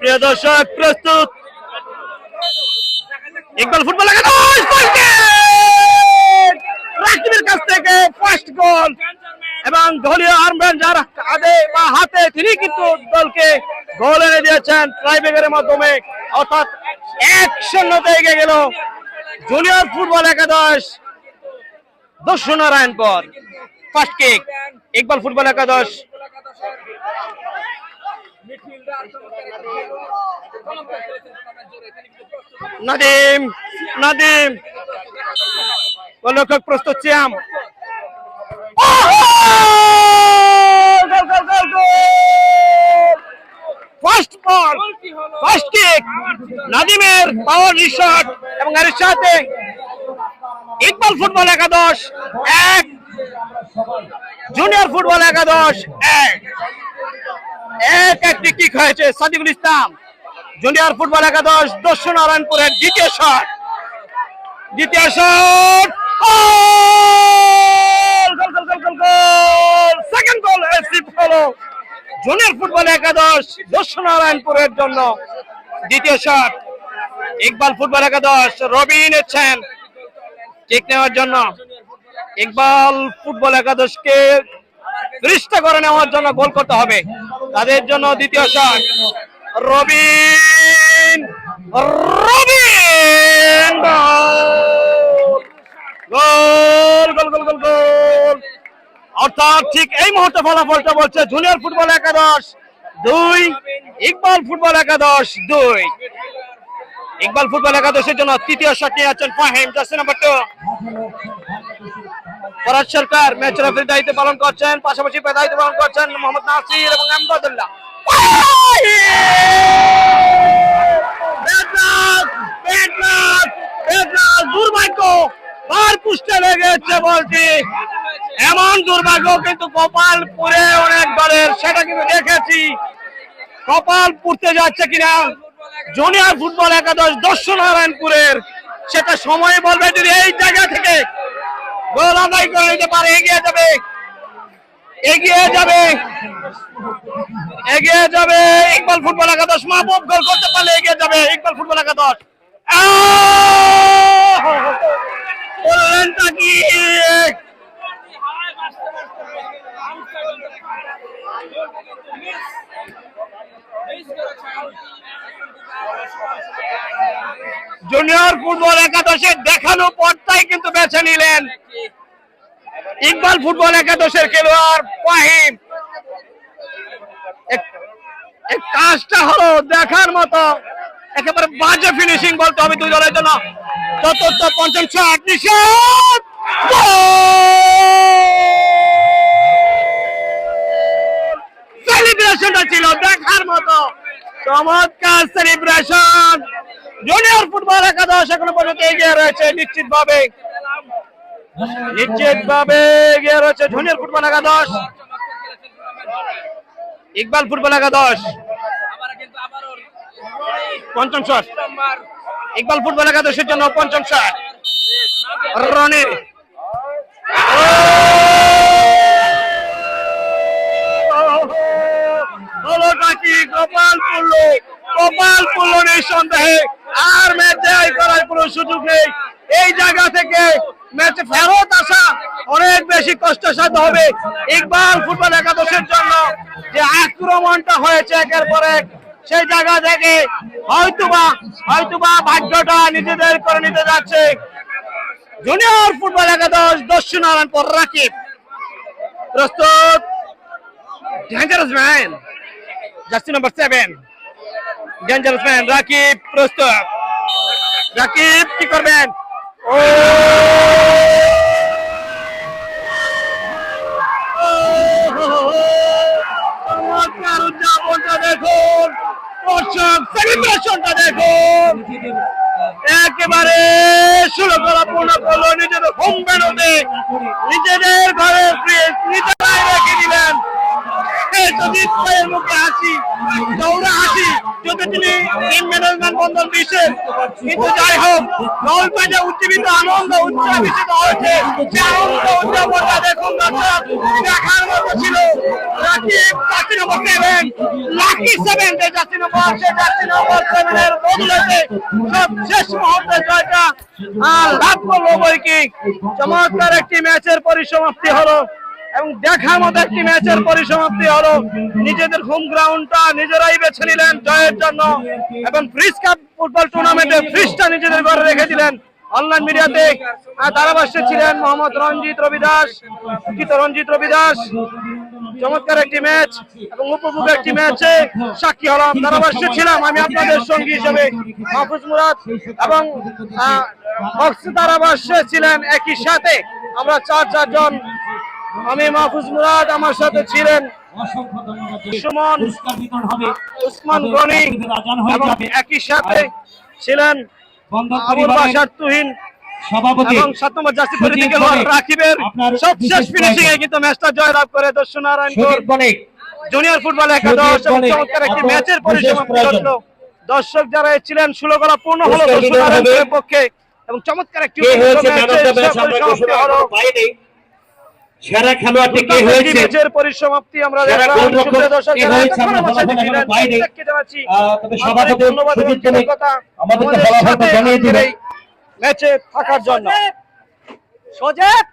প্রিয় দর্শক, প্রস্তুত? ইকবাল ফুটবল রাকিবের কাছ থেকে ফার্স্ট গোল এবং দলীয় আর্মব্যান্ড যার কাঁধে বা হাতে তিনি কিন্তু দলকে গোল এনে দিয়েছেন ট্রাইবেগের মাধ্যমে। অর্থাৎ এক শূন্যতে এগিয়ে গেল জুনিয়র ফুটবল একাদশ দস্যু Narayanpur first kick Iqbal football একাদশ। নাদিম নাদিম। গোলরক্ষক প্রস্তুত Shyam first ball first kick নাদিমের power shot এবং এর সাথে ইকবাল ফুটবল একাদশ এক। জুনিয়র ফুটবল একাদশ এক। এক একটি কিক হয়েছে সাদিকুল ইসলাম জুনিয়র ফুটবল একাদশ দস্যু নারায়ণপুরের দ্বিতীয় শট দ্বিতীয় শট সেকেন্ড হলো জুনিয়র ফুটবল একাদশ নারায়ণপুরের জন্য দ্বিতীয় ইকবাল ফুটবল নেওয়ার জন্য। ইকবাল ফুটবল করে নেওয়ার জন্য গোল করতে হবে। তাদের জন্য দ্বিতীয় shot. Robin Robin goal goal goal goal goal. অর্থাৎ ঠিক এই মুহূর্তে ফলাফলটা বলছে জুনিয়র ফুটবল একাদশ দুই, ইকবাল ফুটবল একাদশ দুই। ইকবাল ফুটবল একাদশের জন্য তৃতীয় শট নিয়ে আছেন Fahim number two Faraz Sarkar match রেফারির দায়িত্ব পালন করছেন, পাশাপাশি দায়িত্ব পালন করছেন মোহাম্মদ নাসির এবং আমদাদুল্লাহ। দুর্ভাগ্য লেগেছে কিন্তু সেটা কিন্তু দেখেছি। কপাল পুড়তে যাচ্ছে কিনা? জুনিয়র ফুটবল একাদশ দস্যু নারায়ণপুরের সেটা সময় বলবে যদি এই জায়গা থেকে গোল আদায় করে নিতে পারে, এগিয়ে যাবে। এগিয়ে যাবে। এগিয়ে যাবে। ইকবাল ফুটবল একাদশ, মাহবুব গোল করতে পারলে এগিয়ে যাবে, ইকবাল ফুটবল একাদশ! বললেনটা কি? জুনিয়র ফুটবল একাদশের দেখানো পথটাই কিন্তু বেছে নিলেন ইকবাল ফুটবল একাদশের খেলোয়াড় ফাহিম। কাজটা হলো দেখার মতো, একেবারে বাজে ফিনিশিং বলতে হবে দুই দলের জন্য। চতুর্থ পঞ্চম শট নিশাদ সেলিব্রেশনটা ছিল দেখার মতো। চমৎকার সেলিব্রেশন। জুনিয়র ফুটবল একাদশ এখনও পর্যন্ত এগিয়ে রয়েছে নিশ্চিত ভাবে নিশ্চিত ভাবে এগিয়ে রয়েছে জুনিয়র ফুটবল একাদশ ইকবাল ফুটবল একাদশ পঞ্চম শট ইকবাল ফুটবল একাদশের জন্য পঞ্চম শট রনি নিঃসন্দেহে আর ম্যাচ জয় করার কোনো সুযোগ নেই। এই জায়গা থেকে ম্যাচে ফেরত আসা অনেক বেশি কষ্টসাধ্য হবে। ইকবাল ফুটবল একাদশের জন্য যে আক্রমণটা হয়েছে একের পর এক, সেই জায়গা থেকে হয়তোবা হয়তোবা ভাগ্যটা নিজেদের করে নিতে যাচ্ছে জুনিয়র ফুটবল একাদশ দস্যু নারায়ণপুর রাকিব। প্রস্তুত? Dangerous man jersey number seven Rakib প্রস্তুত। রাকিব কি করবেন? ও! চমৎকার উদযাপনটা দেখুন। দর্শক সেলিব্রেশনটা দেখুন। একেবারে পূর্ণ করল নিজেদের হোম বেরোতে নিজেদের ঘরে নিজেরাই রেখে দিলেন এই তো জিৎ ভাইয়ের মুখে হাসি দৌড়ে হাসি যদি তিনি টিম ম্যানেজমেন্ট বন্ধন বিশেষ কিন্তু যাই হোক উজ্জীবিত আনন্দ হয়েছে। আনন্দ দেখুন দেখার মতো ছিল। সেভেন নম্বর চমৎকার একটি ম্যাচের পরিসমাপ্তি হলো। এবং দেখার মতো একটি ম্যাচের পরিসমাপ্তি হলো। নিজেদের হোম গ্রাউন্ডটা নিজেরাই বেছে নিলেন জয়ের জন্য এবং ফ্রিজ কাপ ফুটবল টুর্নামেন্টে ফ্রিজটা নিজেদের ঘরে রেখে দিলেন। অনলাইন মিডিয়াতে ধারাভাষ্যে ছিলেন মোহাম্মদ রঞ্জিত রবি দাস রঞ্জিত রবি দাস চমৎকার একটি ম্যাচ এবং উপভোগ একটি ম্যাচে সাক্ষী হলাম। ধারাভাষ্যে ছিলাম আমি আপনাদের সঙ্গী হিসেবে, মাহফুজ মুরাদ এবং বক্স ধারাভাষ্যে ছিলেন একই সাথে। আমরা চার চারজন আমি মাহফুজ মুরাদ আমার সাথে ছিলেন সুমন উসমান গনি একই সাথে ছিলেন বন্ধন আবুল পরিবারের বাসার তুহিন সভাপতি এবং সাত নম্বর জার্সি পরে সুজিত দিকে বণিক, রাকিবের সবশেষ ফিনিশিং এ কিন্তু ম্যাচটা করে দর্শন জুনিয়র ফুটবল একাদশ সুজিত এবং চমৎকার একটি ম্যাচের বিশেষ পরিসমাপ্তি ঘটলো। দর্শক যারা ছিলেন ষোলগলা পূর্ণ হলো দর্শন পক্ষে। এবং চমৎকার একটি সেরা খেলোয়াড়টি কে হয়েছে? ম্যাচের পরিসমাপ্তি আমরা তবে সভাপতি সুজিত আমাদেরকে ফলাফলটা জানিয়ে ম্যাচে থাকার জন্য। সজেব